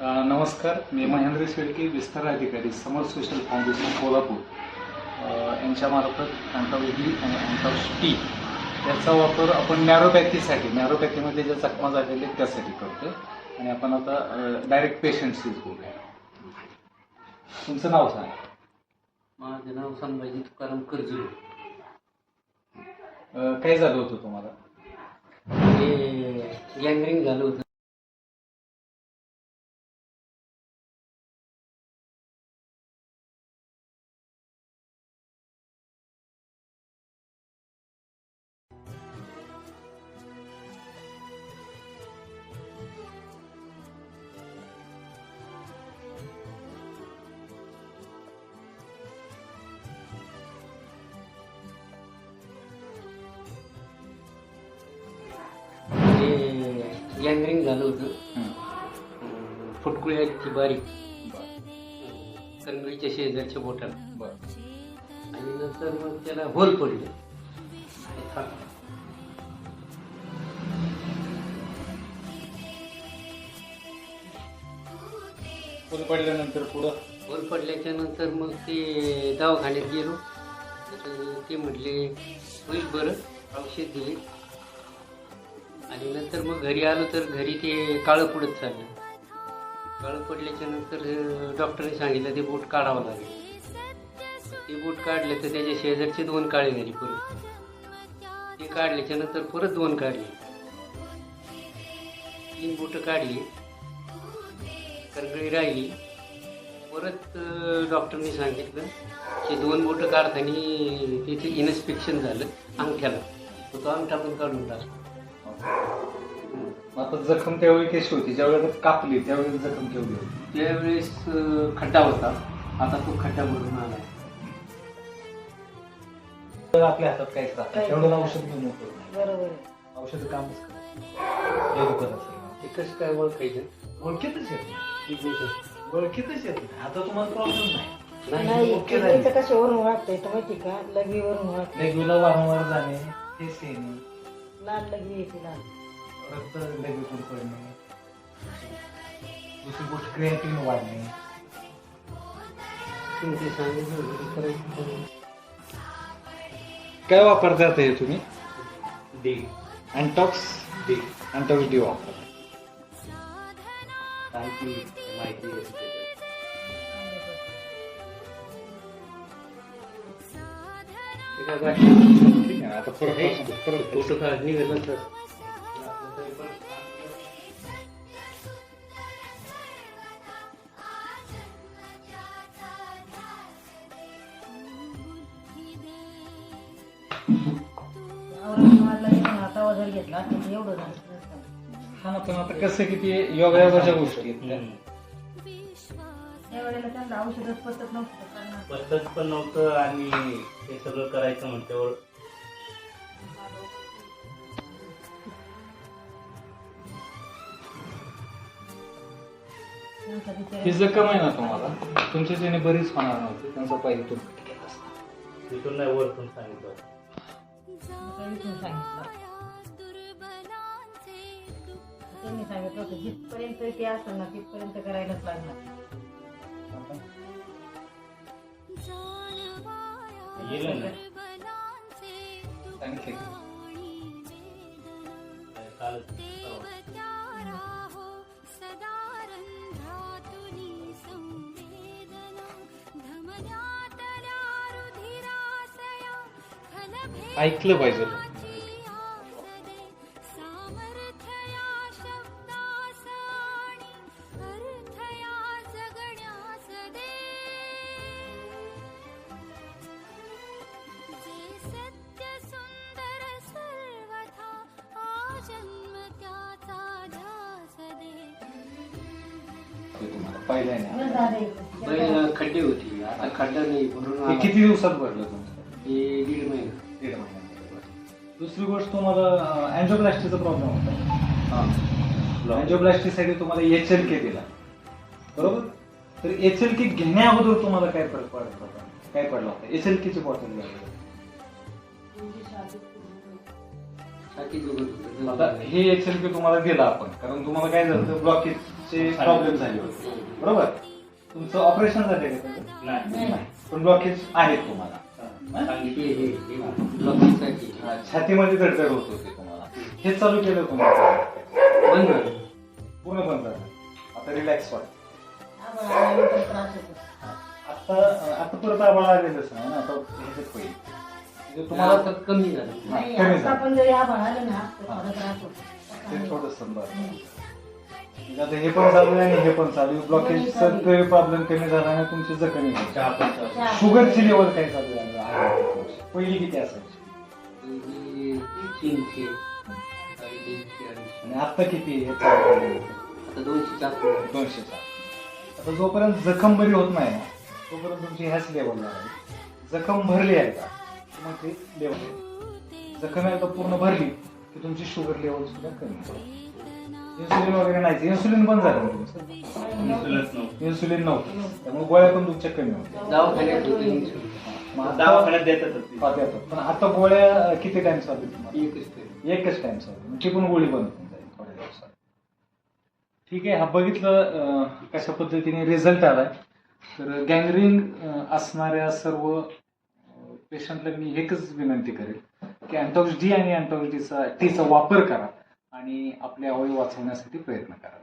नमस्कार मी महेंद्र शेळके विस्तार अधिकारी समर सोशल फाउंडेशन कोल्हापूर. यांच्यामार्फत अँटाविडी आणि अँटाव टी याचा वापर आपण नॅरोपॅथीसाठी नॅरोपॅथीमध्ये ज्या जखमा झालेल्या आहेत त्यासाठी करतो आणि आपण आता डायरेक्ट पेशंटशीच बोलूया. तुमचं नाव सांगा. माझं नाव संभाजी तुकाराम कर्जुले अ, काय झालं होतं तुम्हाला? ते गँग्रिंग झालं होतं. गँग्रिंग झालं होतं. फुटकुळी ती बारीक. कणगळीच्या शेजारच्या बोटाला. बरं. आणि नंतर मग त्याला होल पडले. फुल पडल्यानंतर पुढं? होल पडल्याच्या नंतर मग ते दवाखान्यात गेलो. ते म्हटले होईल बरं औषध दिले. आणि नंतर मग घरी आलो तर घरी ते काळं पडत चाललं. काळं पडल्याच्या नंतर डॉक्टरने सांगितलं ते बोट काढावं लागेल. ते बोट काढले तर त्याच्या शेजारचे दोन काळे झाले परत. ते काढल्याच्या नंतर परत दोन काढले. तीन बोटं काढली. करगळी राहिली. परत डॉक्टरनी डॉक्टरने सांगितलं की दोन बोटं काढताना तिथे इन्स्पेक्शन झालं अंगठ्याला. तर तो अंगठा पण काढून टाकला. आता जखम त्यावेळी कशी होती ज्यावेळेला कापली त्यावेळेस जखम केवढी होती? त्यावेळेस अं, खड्डा होता. आता तो खड्डा भरून आला. तर आपल्या हातात काहीच राहत नाही. नाही. औषध घेऊन उपयोग नाही. बरोबर. आहे. औषध कामच करत? हे दुखत असेल ते कसं काय ओळखायचं? ओळखीतच येत नाही. ठीक आहे ओळखीतच येत नाही. आता तुम्हाला प्रॉब्लेम नाही. नाही ओके झाली. किडनीचं कशावरून वाटतंय तर माहिती का लघवीवरून वाटतंय लेगूला वारंवार जाणे तेच येणे लाल लघवी येते लाल रक्त लेगूतून पडणे दुसरी गोष्ट क्रिएटिन वाढणे. तुमचे सांगितलं होतं ते करायचं काय वापरतात हे तुम्ही? डी अँटॉक्स डी अँटॉक्स डी वापर. माहिती. ते आता परत परत फोटो काढ निघालं तर औरंगाबादला गेलो घेतला एवढं. हा ना पण आता कसं की ते योगायोगाच्या गोष्टी. त्यावेळेला त्यांना औषधच पचत नव्हतं पण नव्हतं आणि हे सगळं करायचं म्हटल्यावर ही जखम आहे ना तुम्हाला? तुमच्या त्याने बरीच होणार नव्हती. त्यांचा पाहिजे तो तिथून नाही वरतून सांगितलं. इथून सांगितलं त्यांनी सांगितलं होतं जिथपर्यंत ते असेल ना तिथपर्यंत करायलाच लागणार. गेलं ना. सांगितले कालच परवा. ऐकलं पाहिजे. खड्डे होती आता खड्डा नाही भरून हे आला. किती दिवसात भरलं तुमचं? हे दीड महिना. दीड महिन्यात दुसरी गोष्ट तुम्हाला अँजिओप्लास्टीचा प्रॉब्लेम होता. हा. अँजिओप्लास्टीसाठी तुम्हाला एच एल के दिला. बरोबर? तर एच एल के घेण्या अगोदर तुम्हाला काय फरक पडत होता? काय पडला होता? एच एल केची बॉटल घ्यावी. आता हे एच एल के तुम्हाला दिला आपण. कारण तुम्हाला काय झालं ब्लॉकेज ब्लॉकेजचे प्रॉब्लेम झाले होते. बरोबर? तुमचं ऑपरेशन झाले का. पण ब्लॉकेज आहेत तुम्हाला. सांगितलं हे हे छातीमध्ये धडधड होत होते तुम्हाला. हे चालू केलं तुम्हाला बंद झालं. पूर्ण बंद झालं. आता रिलॅक्स होतो आता आता परत आम्हाला आलेलंच नाही ना आता ह्याच्यात होईल. म्हणजे तुम्हाला आता कमी झालं. नाही कमी आता झालं. पण जरी आभाळ आलं ना तर. थोडा त्रास ते होतो थोडंसं बरं आता हे पण चालू आहे आणि हे पण चालू आहे. ब्लॉकेजचा प्रॉब्लेम कमी झाला आणि तुमची जखमी. शुगरची लेवल काय चालू आहे. पहिली किती असायची? तीनशे आणि आता किती आहे? हे आहे. दोनशे दोनशेचा आता जोपर्यंत जखम बरी होत नाही ना तोपर्यंत तुमची ह्याच लेवलला आहे. जखम भरली आहे का? तर मग ते लेवल जखम एकदा पूर्ण भरली की तुमची शुगर लेवल सुद्धा कमी इन्सुलिन वगैरे नाही इन्सुलिन बंद झालं इन्शुरन्स नव्हतं. इन्सुलिन नव्हतं त्यामुळे गोळ्या पण तुमच्या कमी होत्या दवाखान्यात होते insulin. मग आता- दवाखान्यात देतातच ते. हा, देतात. पण आता गोळ्या किती टाइम चालू आहेत तुम्हाला? एकच तरी. एकच टाइम चालू ती पण गोळी बंद होऊन जाईल थोड्या दिवसात ठीक आहे हा बघितलं अं, कशा पद्धतीने रिझल्ट आलाय तर गँग्रीन असणाऱ्या सर्व पेशंटला मी एकच विनंती करेल की अँटॉक्स डी आणि अँटॉक्स डीचा टीचा वापर करा आणि आपले अवयव वाचवण्यासाठी प्रयत्न करा.